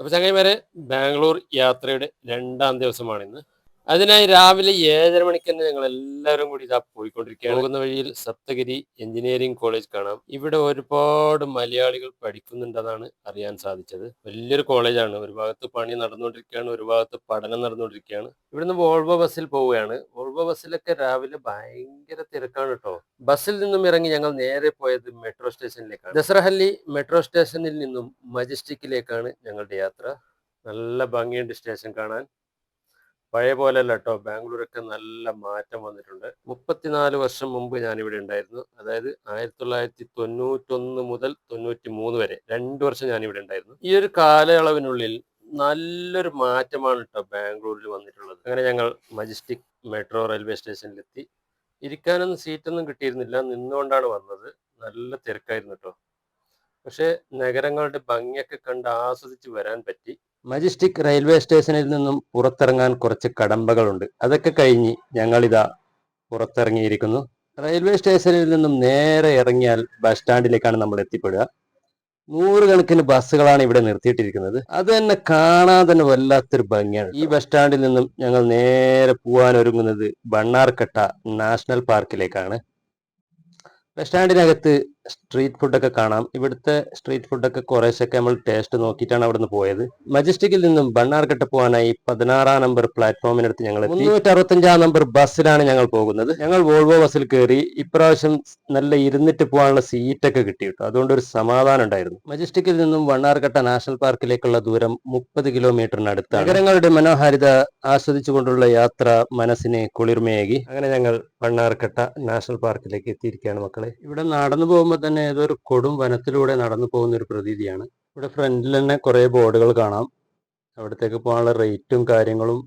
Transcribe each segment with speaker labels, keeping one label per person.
Speaker 1: അപ്പോൾ ചങ്ങായിമാരെ ബാംഗ്ലൂർ യാത്രയുടെ രണ്ടാം ദിവസമാണ് ഇന്ന്. അതിനായി രാവിലെ ഏഴര മണിക്ക് തന്നെ ഞങ്ങൾ എല്ലാവരും കൂടി ഇതാ പോയിക്കൊണ്ടിരിക്കുകയാണ്. പോകുന്ന വഴിയിൽ സപ്തഗിരി എഞ്ചിനീയറിംഗ് കോളേജ് കാണാം. ഇവിടെ ഒരുപാട് മലയാളികൾ പഠിക്കുന്നുണ്ടെന്നാണ് അറിയാൻ സാധിച്ചത്. വലിയൊരു കോളേജാണ്. ഒരു ഭാഗത്ത് പണി നടന്നുകൊണ്ടിരിക്കുകയാണ് ഒരു ഭാഗത്ത് പഠനം നടന്നുകൊണ്ടിരിക്കുകയാണ്. ഇവിടുന്ന് വോൾവോ ബസ്സിൽ പോവുകയാണ്. വോൾവോ ബസ്സിലൊക്കെ രാവിലെ ഭയങ്കര തിരക്കാണ് കേട്ടോ ബസ്സിൽ നിന്നും ഇറങ്ങി ഞങ്ങൾ നേരെ പോയത് മെട്രോ സ്റ്റേഷനിലേക്കാണ്. ദസറഹല്ലി മെട്രോ സ്റ്റേഷനിൽ നിന്നും മജസ്റ്റിക്കിലേക്കാണ് ഞങ്ങളുടെ യാത്ര. നല്ല ഭംഗിയുണ്ട് സ്റ്റേഷൻ കാണാൻ. പഴയ പോലെയല്ല കേട്ടോ ബാംഗ്ലൂരൊക്കെ നല്ല മാറ്റം വന്നിട്ടുണ്ട്. മുപ്പത്തിനാല് വർഷം മുമ്പ് ഞാനിവിടെ ഉണ്ടായിരുന്നു. അതായത് ആയിരത്തി തൊള്ളായിരത്തി തൊണ്ണൂറ്റൊന്ന് മുതൽ തൊണ്ണൂറ്റി മൂന്ന് വരെ രണ്ട് വർഷം ഞാനിവിടെ ഉണ്ടായിരുന്നു. ഈ ഒരു കാലയളവിനുള്ളിൽ നല്ലൊരു മാറ്റമാണ് കേട്ടോ ബാംഗ്ലൂരിൽ വന്നിട്ടുള്ളത്. അങ്ങനെ ഞങ്ങൾ മജസ്റ്റിക് മെട്രോ റെയിൽവേ സ്റ്റേഷനിലെത്തി. ഇരിക്കാനൊന്നും സീറ്റൊന്നും കിട്ടിയിരുന്നില്ല. നിന്നുകൊണ്ടാണ് വന്നത്. നല്ല തിരക്കായിരുന്നു കേട്ടോ പക്ഷേ നഗരങ്ങളുടെ ഭംഗിയൊക്കെ കണ്ട് ആസ്വദിച്ച് വരാൻ പറ്റി. മജസ്റ്റിക് റെയിൽവേ സ്റ്റേഷനിൽ നിന്നും പുറത്തിറങ്ങാൻ കുറച്ച് കടമ്പകളുണ്ട്. അതൊക്കെ കഴിഞ്ഞ് ഞങ്ങളിതാ പുറത്തിറങ്ങിയിരിക്കുന്നു. റെയിൽവേ സ്റ്റേഷനിൽ നിന്നും നേരെ ഇറങ്ങിയാൽ ബസ് സ്റ്റാൻഡിലേക്കാണ് നമ്മൾ എത്തിപ്പെടുക. നൂറുകണക്കിന് ബസ്സുകളാണ് ഇവിടെ നിർത്തിയിട്ടിരിക്കുന്നത്. അത് തന്നെ കാണാൻ തന്നെ വല്ലാത്തൊരു ഭംഗിയാണ്. ഈ ബസ് സ്റ്റാൻഡിൽ നിന്നും ഞങ്ങൾ നേരെ പോകാൻ ഒരുങ്ങുന്നത് ബണ്ണാർക്കട്ട നാഷണൽ പാർക്കിലേക്കാണ്. ബസ് സ്റ്റാൻഡിനകത്ത് സ്ട്രീറ്റ് ഫുഡൊക്കെ കാണാം. ഇവിടുത്തെ സ്ട്രീറ്റ് ഫുഡൊക്കെ കുറേശ്ശൊക്കെ നമ്മൾ ടേസ്റ്റ് നോക്കിയിട്ടാണ് അവിടെ നിന്ന് പോയത് മജസ്റ്റിക്കിൽ നിന്നും ബണ്ണാർഘട്ട പോകാനായി പതിനാറാം നമ്പർ പ്ലാറ്റ്ഫോമിനടുത്ത് ഞങ്ങൾ മുന്നൂറ്റി അറുപത്തഞ്ചാം നമ്പർ ബസ്സിലാണ് ഞങ്ങൾ പോകുന്നത്. ഞങ്ങൾ വോൾവോ ബസ്സിൽ കയറി ഇപ്രാവശ്യം നല്ല ഇരുന്നിട്ട് പോകാനുള്ള സീറ്റൊക്കെ കിട്ടി കേട്ടോ അതുകൊണ്ട് ഒരു സമാധാനം ഉണ്ടായിരുന്നു. മജസ്റ്റിക്കിൽ നിന്നും വണ്ണാർഘട്ട നാഷണൽ പാർക്കിലേക്കുള്ള ദൂരം മുപ്പത് കിലോമീറ്ററിനടുത്താണ് നഗരങ്ങളുടെ മനോഹാരിത ആസ്വദിച്ചുകൊണ്ടുള്ള യാത്ര മനസ്സിനെ കുളിർമയേകി. അങ്ങനെ ഞങ്ങൾ വണ്ണാർഘട്ട നാഷണൽ പാർക്കിലേക്ക് എത്തിയിരിക്കുകയാണ് മക്കളെ. ഇവിടെ നടന്നു പോകുമ്പോൾ തന്നെ ഏതോ ഒരു കൊടും വനത്തിലൂടെ നടന്നു പോകുന്ന ഒരു പ്രതീതിയാണ്. ഇവിടെ ഫ്രണ്ടിൽ തന്നെ കുറേ ബോർഡുകൾ കാണാം. അവിടത്തേക്ക് പോകാനുള്ള റേറ്റും കാര്യങ്ങളും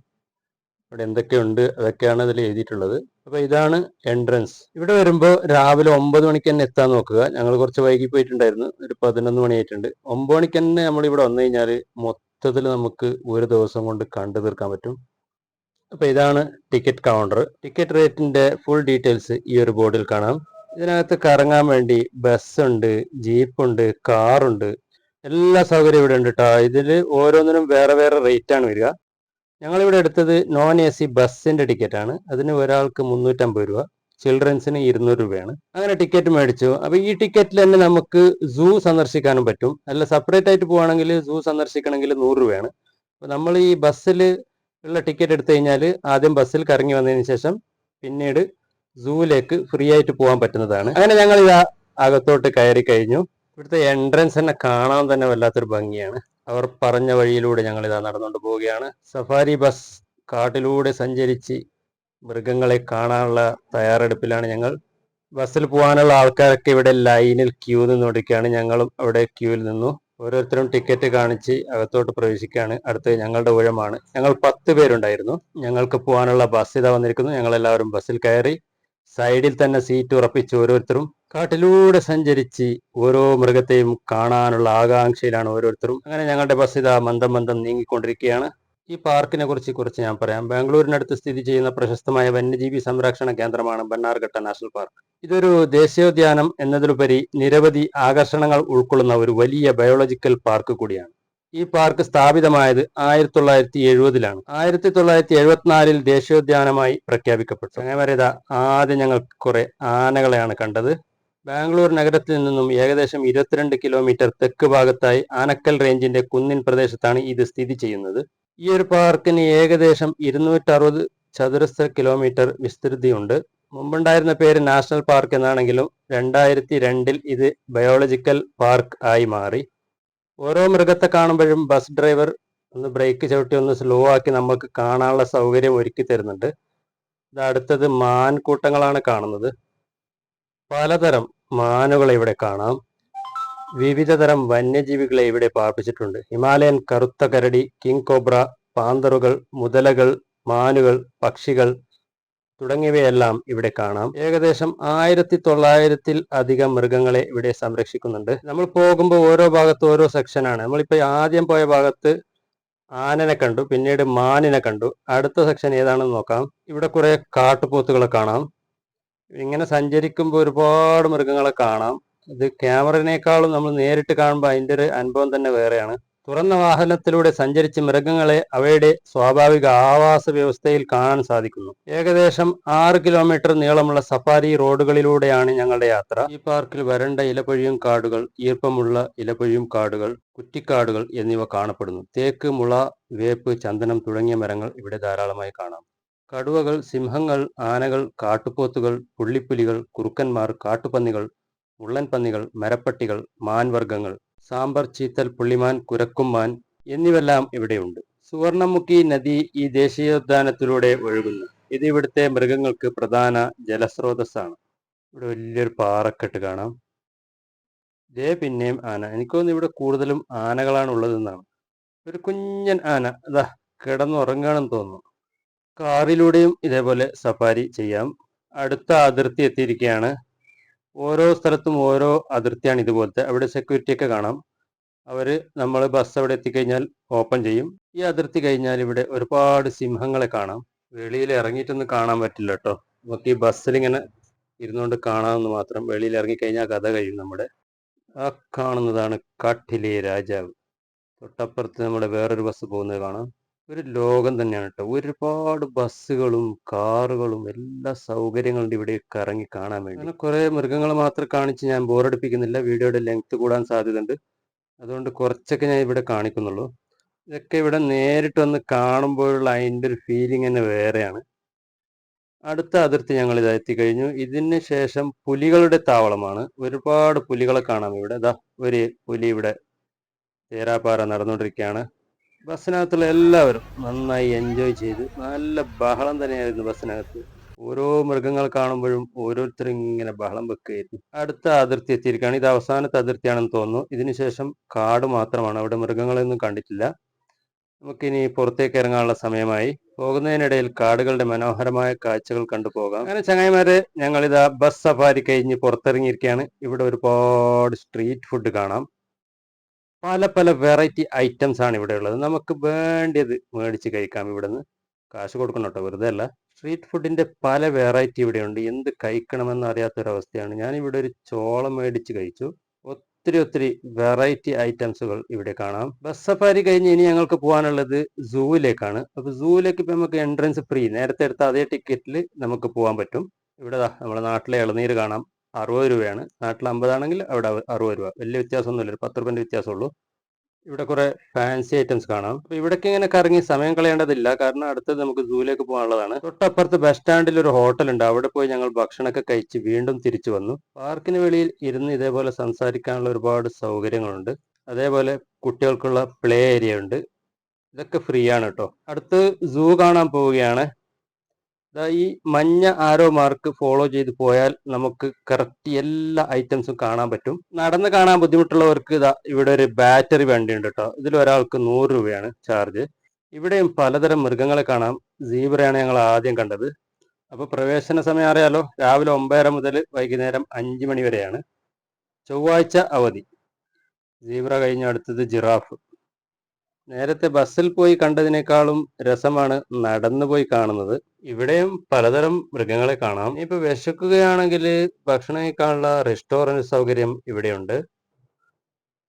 Speaker 1: ഇവിടെ എന്തൊക്കെയുണ്ട് അതൊക്കെയാണ് അതിൽ എഴുതിയിട്ടുള്ളത്. അപ്പോൾ ഇതാണ് എൻട്രൻസ്. ഇവിടെ വരുമ്പോൾ രാവിലെ ഒമ്പത് മണിക്ക് തന്നെ എത്താൻ നോക്കുക. ഞങ്ങൾ കുറച്ച് വൈകി പോയിട്ടുണ്ടായിരുന്നു. ഒരു പതിനൊന്ന് മണിയായിട്ടുണ്ട്. ഒമ്പത് മണിക്ക് തന്നെ നമ്മൾ ഇവിടെ വന്നു കഴിഞ്ഞാൽ മൊത്തത്തിൽ നമുക്ക് ഒരു ദിവസം കൊണ്ട് കണ്ടു തീർക്കാൻ പറ്റും. അപ്പോൾ ഇതാണ് ടിക്കറ്റ് കൗണ്ടർ. ടിക്കറ്റ് റേറ്റിന്റെ ഫുൾ ഡീറ്റെയിൽസ് ഈ ഒരു ബോർഡിൽ കാണാം. ഇതിനകത്ത് കറങ്ങാൻ വേണ്ടി ബസ്സുണ്ട് ജീപ്പുണ്ട് കാറുണ്ട്. എല്ലാ സൗകര്യവും ഇവിടെ ഉണ്ട് കേട്ടോ ഇതിൽ ഓരോന്നിനും വേറെ വേറെ റേറ്റ് ആണ് വരിക. ഞങ്ങളിവിടെ എടുത്തത് നോൺ എ സി ബസ്സിന്റെ ടിക്കറ്റ് ആണ്. അതിന് ഒരാൾക്ക് മുന്നൂറ്റമ്പത് രൂപ ചിൽഡ്രൻസിന് ഇരുന്നൂറ് രൂപയാണ്. അങ്ങനെ ടിക്കറ്റ് മേടിച്ചു. അപ്പൊ ഈ ടിക്കറ്റിൽ തന്നെ നമുക്ക് സൂ സന്ദർശിക്കാനും പറ്റും. അല്ല സെപ്പറേറ്റ് ആയിട്ട് പോവാണെങ്കിൽ സൂ സന്ദർശിക്കണമെങ്കിൽ നൂറ് രൂപയാണ്. അപ്പൊ നമ്മൾ ഈ ബസ്സിൽ ഉള്ള ടിക്കറ്റ് എടുത്തു കഴിഞ്ഞാൽ ആദ്യം ബസ്സിൽ കറങ്ങി വന്നതിന് ശേഷം പിന്നീട് സൂവിലേക്ക് ഫ്രീ ആയിട്ട് പോകാൻ പറ്റുന്നതാണ്. അങ്ങനെ ഞങ്ങൾ ഇതാ അകത്തോട്ട് കയറി കഴിഞ്ഞു. ഇവിടുത്തെ എൻട്രൻസ് തന്നെ കാണാൻ തന്നെ വല്ലാത്തൊരു ഭംഗിയാണ്. അവർ പറഞ്ഞ വഴിയിലൂടെ ഞങ്ങൾ ഇതാ നടന്നുകൊണ്ട് പോവുകയാണ്. സഫാരി ബസ് കാട്ടിലൂടെ സഞ്ചരിച്ച് മൃഗങ്ങളെ കാണാനുള്ള തയ്യാറെടുപ്പിലാണ് ഞങ്ങൾ. ബസ്സിൽ പോകാനുള്ള ആൾക്കാരൊക്കെ ഇവിടെ ലൈനിൽ ക്യൂ നിന്നുകൊണ്ടിരിക്കുകയാണ്. ഞങ്ങളും അവിടെ ക്യൂവിൽ നിന്നു. ഓരോരുത്തരും ടിക്കറ്റ് കാണിച്ച് അകത്തോട്ട് പ്രവേശിക്കുകയാണ്. അടുത്ത് ഞങ്ങളുടെ ഊഴമാണ്. ഞങ്ങൾ പത്ത് പേരുണ്ടായിരുന്നു. ഞങ്ങൾക്ക് പോകാനുള്ള ബസ് ഇതാ വന്നിരിക്കുന്നു. ഞങ്ങൾ എല്ലാവരും ബസ്സിൽ കയറി സൈഡിൽ തന്നെ സീറ്റ് ഉറപ്പിച്ച് ഓരോരുത്തരും കാട്ടിലൂടെ സഞ്ചരിച്ച് ഓരോ മൃഗത്തെയും കാണാനുള്ള ആകാംക്ഷയിലാണ് ഓരോരുത്തരും. അങ്ങനെ ഞങ്ങളുടെ ബസ് ഇതാ മന്ദം മന്ദം നീങ്ങിക്കൊണ്ടിരിക്കുകയാണ്. ഈ പാർക്കിനെ കുറിച്ച് കുറച്ച് ഞാൻ പറയാം. ബാംഗ്ലൂരിനടുത്ത് സ്ഥിതി ചെയ്യുന്ന പ്രശസ്തമായ വന്യജീവി സംരക്ഷണ കേന്ദ്രമാണ് ബണ്ണാർഘട്ട നാഷണൽ പാർക്ക്. ഇതൊരു ദേശീയോദ്യാനം എന്നതിലുപരി നിരവധി ആകർഷണങ്ങൾ ഉൾക്കൊള്ളുന്ന ഒരു വലിയ ബയോളജിക്കൽ പാർക്ക് കൂടിയാണ്. ഈ പാർക്ക് സ്ഥാപിതമായത് ആയിരത്തി തൊള്ളായിരത്തി എഴുപതിലാണ് ആയിരത്തി തൊള്ളായിരത്തി എഴുപത്തിനാലിൽ ദേശീയോദ്യാനമായി പ്രഖ്യാപിക്കപ്പെട്ടു. അങ്ങനെ വരെ ആദ്യം ഞങ്ങൾ കുറെ ആനകളെയാണ് കണ്ടത്. ബാംഗ്ലൂർ നഗരത്തിൽ നിന്നും ഏകദേശം ഇരുപത്തിരണ്ട് കിലോമീറ്റർ തെക്ക് ഭാഗത്തായി ആനക്കൽ റേഞ്ചിന്റെ കുന്നിൻ പ്രദേശത്താണ് ഇത് സ്ഥിതി ചെയ്യുന്നത്. ഈ ഒരു പാർക്കിന് ഏകദേശം ഇരുന്നൂറ്ററുപത് ചതുരശ്ര കിലോമീറ്റർ വിസ്തൃതിയുണ്ട്. മുമ്പുണ്ടായിരുന്ന പേര് നാഷണൽ പാർക്ക് എന്നാണെങ്കിലും രണ്ടായിരത്തി രണ്ടിൽ ഇത് ബയോളജിക്കൽ പാർക്ക് ആയി മാറി. ഓരോ മൃഗത്തെ കാണുമ്പോഴും ബസ് ഡ്രൈവർ ഒന്ന് ബ്രേക്ക് ചവിട്ടി ഒന്ന് സ്ലോ ആക്കി നമുക്ക് കാണാനുള്ള സൗകര്യം ഒരുക്കി തരുന്നുണ്ട്. ഇത് അടുത്തത് മാൻകൂട്ടങ്ങളാണ് കാണുന്നത്. പലതരം മാനുകളെ ഇവിടെ കാണാം. വിവിധതരം വന്യജീവികളെ ഇവിടെ പാർപ്പിച്ചിട്ടുണ്ട്. ഹിമാലയൻ കറുത്ത കരടി കിങ് കോബ്ര പാന്തറുകൾ മുതലകൾ മാനുകൾ പക്ഷികൾ തുടങ്ങിയവയെല്ലാം ഇവിടെ കാണാം. ഏകദേശം ആയിരത്തി തൊള്ളായിരത്തിൽ അധികം മൃഗങ്ങളെ ഇവിടെ സംരക്ഷിക്കുന്നുണ്ട്. നമ്മൾ പോകുമ്പോൾ ഓരോ ഭാഗത്ത് ഓരോ സെക്ഷനാണ് നമ്മളിപ്പോ ആദ്യം പോയ ഭാഗത്ത് ആനനെ കണ്ടു പിന്നീട് മാനിനെ കണ്ടു. അടുത്ത സെക്ഷൻ ഏതാണെന്ന് നോക്കാം. ഇവിടെ കുറേ കാട്ടുപോത്തുകളെ കാണാം. ഇങ്ങനെ സഞ്ചരിക്കുമ്പോൾ ഒരുപാട് മൃഗങ്ങളെ കാണാം. ഇത് ക്യാമറയിനേക്കാളും നമ്മൾ നേരിട്ട് കാണുമ്പോൾ അതിന്റെ ഒരു അനുഭവം തന്നെ വേറെയാണ്. തുറന്ന വാഹനത്തിലൂടെ സഞ്ചരിച്ച് മൃഗങ്ങളെ അവയുടെ സ്വാഭാവിക ആവാസ വ്യവസ്ഥയിൽ കാണാൻ സാധിക്കുന്നു. ഏകദേശം ആറ് കിലോമീറ്റർ നീളമുള്ള സഫാരി റോഡുകളിലൂടെയാണ് ഞങ്ങളുടെ യാത്ര. ഈ പാർക്കിൽ വരണ്ട ഇലപൊഴിയും കാടുകൾ ഈർപ്പമുള്ള ഇലപൊഴിയും കാടുകൾ കുറ്റിക്കാടുകൾ എന്നിവ കാണപ്പെടുന്നു. തേക്ക് മുള വേപ്പ് ചന്ദനം തുടങ്ങിയ മരങ്ങൾ ഇവിടെ ധാരാളമായി കാണാം. കടുവകൾ സിംഹങ്ങൾ ആനകൾ കാട്ടുപോത്തുകൾ പുള്ളിപ്പുലികൾ കുറുക്കന്മാർ കാട്ടുപന്നികൾ മുള്ളൻ പന്നികൾ മരപ്പട്ടികൾ മാൻവർഗങ്ങൾ സാമ്പർ ചീത്തൽ പുള്ളിമാൻ കുരക്കുമാൻ എന്നിവെല്ലാം ഇവിടെയുണ്ട്. സുവർണമുഖി നദി ഈ ദേശീയോദ്യാനത്തിലൂടെ ഒഴുകുന്നു. ഇത് ഇവിടുത്തെ മൃഗങ്ങൾക്ക് പ്രധാന ജലസ്രോതസ്സാണ്. ഇവിടെ വലിയൊരു പാറക്കെട്ട് കാണാം. ഇതേ പിന്നെയും ആന. എനിക്ക് തോന്നുന്നു ഇവിടെ കൂടുതലും ആനകളാണ് ഉള്ളതെന്നാണ്. ഒരു കുഞ്ഞൻ ആന. അതാ കിടന്നുറങ്ങുകയാണെന്ന് തോന്നുന്നു. കാറിലൂടെയും ഇതേപോലെ സഫാരി ചെയ്യാം. അടുത്ത അതിർത്തി എത്തിയിരിക്കുകയാണ് ഓരോ സ്ഥലത്തും ഓരോ അതിർത്തിയാണ് ഇതുപോലത്തെ. അവിടെ സെക്യൂരിറ്റി ഒക്കെ കാണാം. അവർ നമ്മൾ ബസ് അവിടെ എത്തിക്കഴിഞ്ഞാൽ ഓപ്പൺ ചെയ്യും. ഈ അതിർത്തി കഴിഞ്ഞാൽ ഇവിടെ ഒരുപാട് സിംഹങ്ങളെ കാണാം. വെളിയിൽ ഇറങ്ങിയിട്ടൊന്നും കാണാൻ പറ്റില്ല കേട്ടോ. നമുക്ക് ഈ ബസ്സിൽ ഇങ്ങനെ ഇരുന്നുകൊണ്ട് കാണാമെന്ന് മാത്രം വെളിയിൽ ഇറങ്ങിക്കഴിഞ്ഞാൽ കഥ കഴിയും നമ്മുടെ. ആ കാണുന്നതാണ് കാട്ടിലെ രാജാവ്. തൊട്ടപ്പുറത്ത് നമ്മുടെ വേറൊരു ബസ് പോകുന്നത് കാണാം. ഒരു ലോകം തന്നെയാണ് കേട്ടോ ഒരുപാട് ബസ്സുകളും കാറുകളും എല്ലാ സൗകര്യങ്ങളും ഇവിടെ കറങ്ങി കാണാൻ വേണ്ടി. അങ്ങനെ കുറെ മൃഗങ്ങളെ മാത്രം കാണിച്ച് ഞാൻ ബോറടിപ്പിക്കുന്നില്ല. വീഡിയോയുടെ ലെങ്ത് കൂടാൻ സാധ്യതയുണ്ട്. അതുകൊണ്ട് കുറച്ചൊക്കെ ഞാൻ ഇവിടെ കാണിക്കുന്നുള്ളൂ. ഇതൊക്കെ ഇവിടെ നേരിട്ട് വന്ന് കാണുമ്പോഴുള്ള അതിന്റെ ഒരു ഫീലിംഗ് തന്നെ വേറെയാണ്. അടുത്ത അതിർത്തി ഞങ്ങൾ ഇത് എത്തിക്കഴിഞ്ഞു. ഇതിന് ശേഷം പുലികളുടെ താവളമാണ്. ഒരുപാട് പുലികളെ കാണാം ഇവിടെ. ഇതാ ഒരു പുലി ഇവിടെ തേരാപ്പാറ നടന്നുകൊണ്ടിരിക്കുകയാണ്. ബസ്സിനകത്തുള്ള എല്ലാവരും നന്നായി എൻജോയ് ചെയ്ത് നല്ല ബഹളം തന്നെയായിരുന്നു ബസ്സിനകത്ത്. ഓരോ മൃഗങ്ങൾ കാണുമ്പോഴും ഓരോരുത്തരും ഇങ്ങനെ ബഹളം വെക്കുകയായിരുന്നു. അടുത്ത അതിർത്തി എത്തിയിരിക്കുകയാണ്. ഇത് അവസാനത്തെ അതിർത്തിയാണെന്ന് തോന്നുന്നു. ഇതിനുശേഷം കാട് മാത്രമാണ്. അവിടെ മൃഗങ്ങളൊന്നും കണ്ടിട്ടില്ല. നമുക്കിനി പുറത്തേക്ക് ഇറങ്ങാനുള്ള സമയമായി. പോകുന്നതിനിടയിൽ കാടുകളുടെ മനോഹരമായ കാഴ്ചകൾ കണ്ടു പോകാം. അങ്ങനെ ചങ്ങായിമാരെ ഞങ്ങൾ ഇതാ ബസ് സഫാരി കഴിഞ്ഞ് പുറത്തിറങ്ങിയിരിക്കുകയാണ്. ഇവിടെ ഒരുപാട് സ്ട്രീറ്റ് ഫുഡ് കാണാം. പല പല വെറൈറ്റി ഐറ്റംസ് ആണ് ഇവിടെ ഉള്ളത്. നമുക്ക് വേണ്ടിയത് മേടിച്ച് കഴിക്കാം ഇവിടെ നിന്ന് കാശ് കൊടുക്കണം കേട്ടോ വെറുതെ അല്ല. സ്ട്രീറ്റ് ഫുഡിന്റെ പല വെറൈറ്റി ഇവിടെ ഉണ്ട്. എന്ത് കഴിക്കണമെന്ന് അറിയാത്തൊരവസ്ഥയാണ്. ഞാൻ ഇവിടെ ഒരു ചോളം മേടിച്ച് കഴിച്ചു. ഒത്തിരി ഒത്തിരി വെറൈറ്റി ഐറ്റംസുകൾ ഇവിടെ കാണാം. ബസ് സഫാരി കഴിഞ്ഞ് ഇനി ഞങ്ങൾക്ക് പോകാനുള്ളത് സൂവിലേക്കാണ്. അപ്പൊ സൂവിലേക്ക് ഇപ്പൊ നമുക്ക് എൻട്രൻസ് ഫ്രീ നേരത്തെ എടുത്ത അതേ ടിക്കറ്റിൽ നമുക്ക് പോകാൻ പറ്റും. ഇവിടെ നമ്മുടെ നാട്ടിലെ ഇളനീര് കാണാം. അറുപത് രൂപയാണ്. നാട്ടിൽ അമ്പതാണെങ്കിൽ അവിടെ അറുപത് രൂപ. വലിയ വ്യത്യാസമൊന്നുമില്ല. ഒരു പത്ത് റുപ്യന്റെ വ്യത്യാസമുള്ളൂ. ഇവിടെ കുറേ ഫാൻസി ഐറ്റംസ് കാണാം. അപ്പൊ ഇവിടേക്ക് ഇങ്ങനെ കറങ്ങി സമയം കളയേണ്ടതില്ല. കാരണം അടുത്തത് നമുക്ക് സൂയിലേക്ക് പോകാനുള്ളതാണ്. തൊട്ടപ്പുറത്ത് ബസ് സ്റ്റാൻഡിൽ ഒരു ഹോട്ടൽ ഉണ്ട് അവിടെ പോയി ഞങ്ങൾ ഭക്ഷണമൊക്കെ കഴിച്ച് വീണ്ടും തിരിച്ചു വന്നു. പാർക്കിന് വെളിയിൽ ഇരുന്ന് ഇതേപോലെ സംസാരിക്കാനുള്ള ഒരുപാട് സൗകര്യങ്ങളുണ്ട്. അതേപോലെ കുട്ടികൾക്കുള്ള പ്ലേ ഏരിയ ഉണ്ട്. ഇതൊക്കെ ഫ്രീ ആണ് കേട്ടോ. അടുത്ത് സൂ കാണാൻ പോവുകയാണ്. ഈ മഞ്ഞ ആരോ മാർക്ക് ഫോളോ ചെയ്ത് പോയാൽ നമുക്ക് കറക്റ്റ് എല്ലാ ഐറ്റംസും കാണാൻ പറ്റും. നടന്ന് കാണാൻ ബുദ്ധിമുട്ടുള്ളവർക്ക് ഇതാ ഇവിടെ ഒരു ബാറ്ററി വണ്ടി ഉണ്ട് കേട്ടോ ഇതിൽ ഒരാൾക്ക് നൂറ് രൂപയാണ് ചാർജ് ഇവിടെയും പലതരം മൃഗങ്ങളെ കാണാം. സീബ്രയാണ് ഞങ്ങൾ ആദ്യം കണ്ടത്. അപ്പൊ പ്രവേശന സമയം അറിയാലോ? രാവിലെ ഒമ്പതര മുതൽ വൈകുന്നേരം അഞ്ച് മണി വരെയാണ്. ചൊവ്വാഴ്ച അവധി. സീബ്ര കഴിഞ്ഞ അടുത്തത് ജിറാഫ് നേരത്തെ ബസ്സിൽ പോയി കണ്ടതിനേക്കാളും രസമാണ് നടന്നു പോയി കാണുന്നത്. ഇവിടെയും പലതരം മൃഗങ്ങളെ കാണാം. ഇപ്പൊ വിശക്കുകയാണെങ്കിൽ ഭക്ഷണം റെസ്റ്റോറന്റ് സൗകര്യം ഇവിടെയുണ്ട്.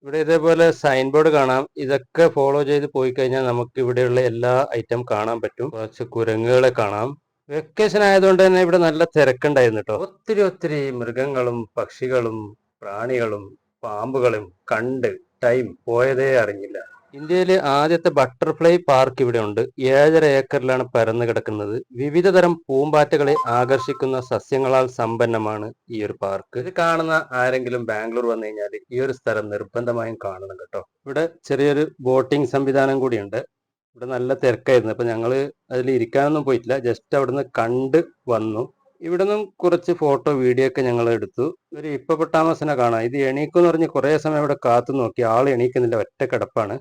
Speaker 1: ഇവിടെ ഇതേപോലെ സൈൻ ബോർഡ് കാണാം. ഇതൊക്കെ ഫോളോ ചെയ്ത് പോയി കഴിഞ്ഞാൽ നമുക്ക് ഇവിടെയുള്ള എല്ലാ ഐറ്റം കാണാൻ പറ്റും. കുറച്ച് കുരങ്ങുകളെ കാണാം. വെക്കേഷൻ ആയതുകൊണ്ട് തന്നെ ഇവിടെ നല്ല തിരക്കുണ്ടായിരുന്നു കേട്ടോ ഒത്തിരി ഒത്തിരി മൃഗങ്ങളും പക്ഷികളും പ്രാണികളും പാമ്പുകളും കണ്ട് ടൈം പോയതേ അറിഞ്ഞില്ല. ഇന്ത്യയിലെ ആദ്യത്തെ ബട്ടർഫ്ലൈ പാർക്ക് ഇവിടെ ഉണ്ട് ഏഴര ഏക്കറിലാണ് പരന്നു കിടക്കുന്നത്. വിവിധ തരം പൂമ്പാറ്റകളെ ആകർഷിക്കുന്ന സസ്യങ്ങളാൽ സമ്പന്നമാണ് ഈ ഒരു പാർക്ക്. ഇത് കാണുന്ന ആരെങ്കിലും ബാംഗ്ലൂർ വന്നു കഴിഞ്ഞാൽ ഈ ഒരു സ്ഥലം നിർബന്ധമായും കാണണം കേട്ടോ. ഇവിടെ ചെറിയൊരു ബോട്ടിംഗ് സംവിധാനം കൂടിയുണ്ട്. ഇവിടെ നല്ല തിരക്കായിരുന്നു. അപ്പൊ ഞങ്ങൾ അതിൽ ഇരിക്കാനൊന്നും പോയിട്ടില്ല. ജസ്റ്റ് അവിടുന്ന് കണ്ട് വന്നു. ഇവിടെ നിന്നും കുറച്ച് ഫോട്ടോ വീഡിയോ ഒക്കെ ഞങ്ങൾ എടുത്തു. ഒരു ഇപ്പൊട്ടാമസിനെ കാണാം. ഇത് എണീക്കും എന്ന് പറഞ്ഞ് കുറെ സമയം ഇവിടെ കാത്തു നോക്കി. ആൾ എണീക്കുന്നില്ല. ഒറ്റ കിടപ്പാണ്.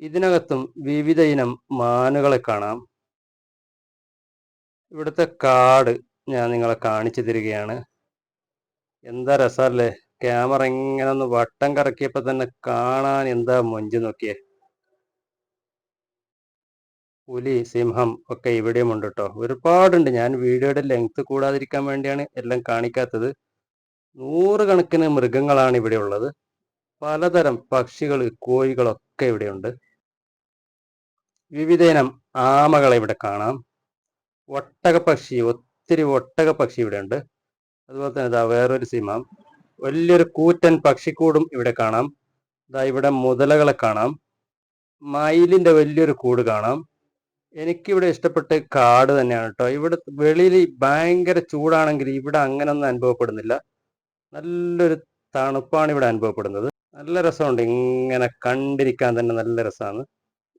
Speaker 1: ഇതിനകത്തും വിവിധ ഇനം മാനുകളെ കാണാം. ഇവിടുത്തെ കാട് ഞാൻ നിങ്ങളെ കാണിച്ചു തരികയാണ്. എന്താ രസല്ലേ? ക്യാമറ ഇങ്ങനെ ഒന്ന് വട്ടം കറക്കിയപ്പോ തന്നെ കാണാൻ എന്താ മൊഞ്ച് നോക്കിയേ? പുലി സിംഹം ഒക്കെ ഇവിടെയും ഉണ്ട് കേട്ടോ ഒരുപാടുണ്ട്. ഞാൻ വീഡിയോയുടെ ലെങ്ത് കൂടാതിരിക്കാൻ വേണ്ടിയാണ് എല്ലാം കാണിക്കാത്തത്. നൂറുകണക്കിന് മൃഗങ്ങളാണ് ഇവിടെ ഉള്ളത്. പലതരം പക്ഷികൾ കോഴികളൊക്കെ ഇവിടെയുണ്ട്. വിവിധയിനം ആമകളെ ഇവിടെ കാണാം. ഒട്ടകപ്പക്ഷി ഒത്തിരി ഒട്ടകപ്പക്ഷി ഇവിടെ ഉണ്ട് അതുപോലെ തന്നെ ഇതാ വേറൊരു സീമ വലിയൊരു കൂറ്റൻ പക്ഷിക്കൂടും ഇവിടെ കാണാം. ഇതാ ഇവിടെ മുതലകളെ കാണാം. മയിലിന്റെ വലിയൊരു കൂട് കാണാം. എനിക്കിവിടെ ഇഷ്ടപ്പെട്ട കാട് തന്നെയാണ് കേട്ടോ. ഇവിടെ വെളിയിൽ ഭയങ്കര ചൂടാണെങ്കിൽ ഇവിടെ അങ്ങനൊന്നും അനുഭവപ്പെടുന്നില്ല. നല്ലൊരു തണുപ്പാണ് ഇവിടെ അനുഭവപ്പെടുന്നത്. നല്ല രസമുണ്ട്. ഇങ്ങനെ കണ്ടിരിക്കാൻ തന്നെ നല്ല രസമാണ്.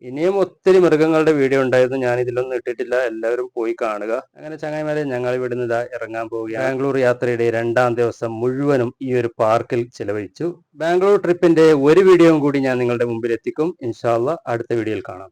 Speaker 1: ഇനിയും ഒത്തിരി മൃഗങ്ങളുടെ വീഡിയോ ഉണ്ടായിരുന്നു. ഞാൻ ഇതിലൊന്നും ഇട്ടിട്ടില്ല. എല്ലാവരും പോയി കാണുക. അങ്ങനെ ചങ്ങായിമാരെ ഞങ്ങൾ ഇവിടുന്ന് ഇതാ ഇറങ്ങാൻ പോവുകയാണ്. ബാംഗ്ലൂർ യാത്രയുടെ രണ്ടാം ദിവസം മുഴുവനും ഈ ഒരു പാർക്കിൽ ചിലവഴിച്ചു. ബാംഗ്ലൂർ ട്രിപ്പിന്റെ ഒരു വീഡിയോയും കൂടി ഞാൻ നിങ്ങളുടെ മുമ്പിൽ എത്തിക്കും ഇൻഷാല്ല അടുത്ത വീഡിയോയിൽ കാണാം.